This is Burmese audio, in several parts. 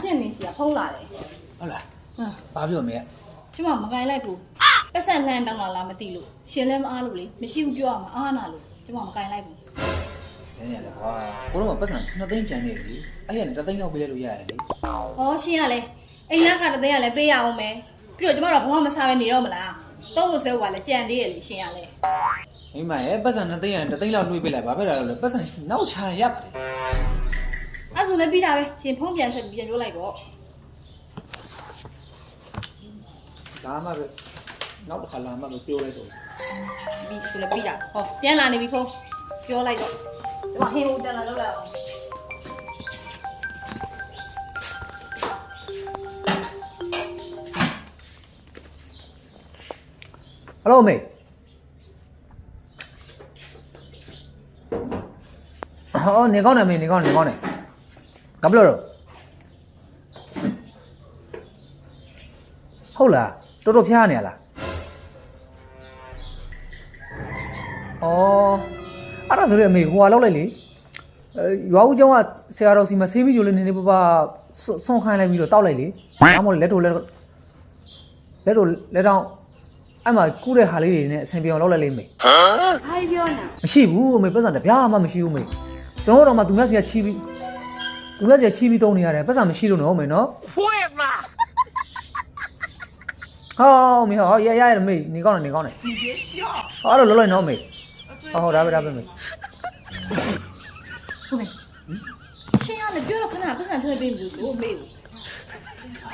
ရှင့်မင်းစီကဖုန်းလာတယ်ဟုတ်လားဘာပြောမလဲကျမမကိုင်လိုက်ဘူးပတ်ဆက်လှမ်းတောင်းလာလားမသိလို့ရှင်လည်းမအားလို့လေမရှိဘူးပြောရမှာအားနာလို့ကျမမကိုင်လိုက်ဘူးလဲရလဲဟာကိုတော့ပတ်စံ2သိန်းကျန်နေပြီအဲ့ရနဲ့3သိန်းလောက်ပေးလိုက်လို့ရရလေဟောရှင်ကလဲအိမ်ကက3သိန်းကလဲပေးရအောင်မယ်ပြီးတော့ကျမတို့ဘာမှမစားပဲနေတော့မလားတော့လို့ဆဲဟိုကလဲကြံသေးရလေရှင်ကလဲမိမရဲ့ပတ်စံ2သိန်းရ3သိန်းလောက်နှွေးပေးလိုက်ဘာဖြစ်တာလဲပတ်စံနောက်ချာရပါတယ် အဲ့ဆိုလည်းပြီးတာပဲရှင်ဖုန်းပြန်ဆက်ပြီးပြန်ပြောလိုက်တော့ဒါမှပဲနောက်တစ်ခါလာမှပဲပြောလိုက်တော့ပြီးဆိုလည်းပြီးတာဟောပြန်လာနေပြီဖုန်းပြောလိုက်တော့ကျမဟင်းဦးတန်လာလောက်လာအောင်ဟယ်လိုမေဟောနေကောင်းတယ်မေနေကောင်းတယ်နေကောင်းတယ် ကဘလို့တော့ဟုတ်လားတော်တော်ဖျားနေရလားအော်အဲ့ဒါဆိုရင်အမေဟိုဟာလောက်လိုက်လေအဲရွာဦးကျောင်းကဆရာတော်စီမှာဆေးပြီးကြိုလေးနေနေပပဆွန်ခိုင်းလိုက်ပြီးတော့တောက်လိုက်လေဒါမှမဟုတ်လက်တို့လက်လက်တို့လက်တော့အဲ့မှာကူးတဲ့ဟာလေးတွေနဲ့အဆင်ပြေအောင်လုပ်လိုက်လိမ့်မယ်ဘာပြောနေမရှိဘူးအမေပတ်စံတပြားမှမရှိဘူးမေကျွန်တော်တို့တော့မှသူများစီကချီးပြီး သူများစီကချီးပြီးတုံးနေရတယ်ပတ်စံမရှိလို့နော်မေနော်ဖွင့်မဟောမေဟောရရရမေနေကောင်းတယ်နေကောင်းတယ်你别笑ဟောအဲ့လိုလုံးလိုက်နော်မေဟောဟောဒါပဲဒါပဲမေ ဟုတ်မယ်ရှင်ကလည်းပြောတော့ခဏပတ်စံထွက်ပေးပြီဆိုအမေကို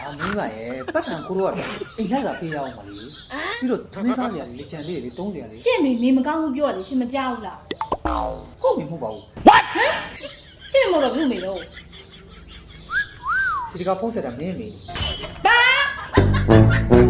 အာမင်းပါရဲ့ပတ်စံကိုတော့အိမ်လက်ကပေးရအောင်ပါလေပြီးတော့သမင်းစားစရာလေကြံလေးတွေတုံးစရာလေး ရှင်မေနေမကောင်းဘူးပြောရလေရှင်မကြောက်ဘူးလား ဟုတ်ပြီမဟုတ်ပါဘူး ရှင်မေမဟုတ်တော့ဘူးမေတော့ ဒီကဖုန်းဆက်တာမင်းမေဘာ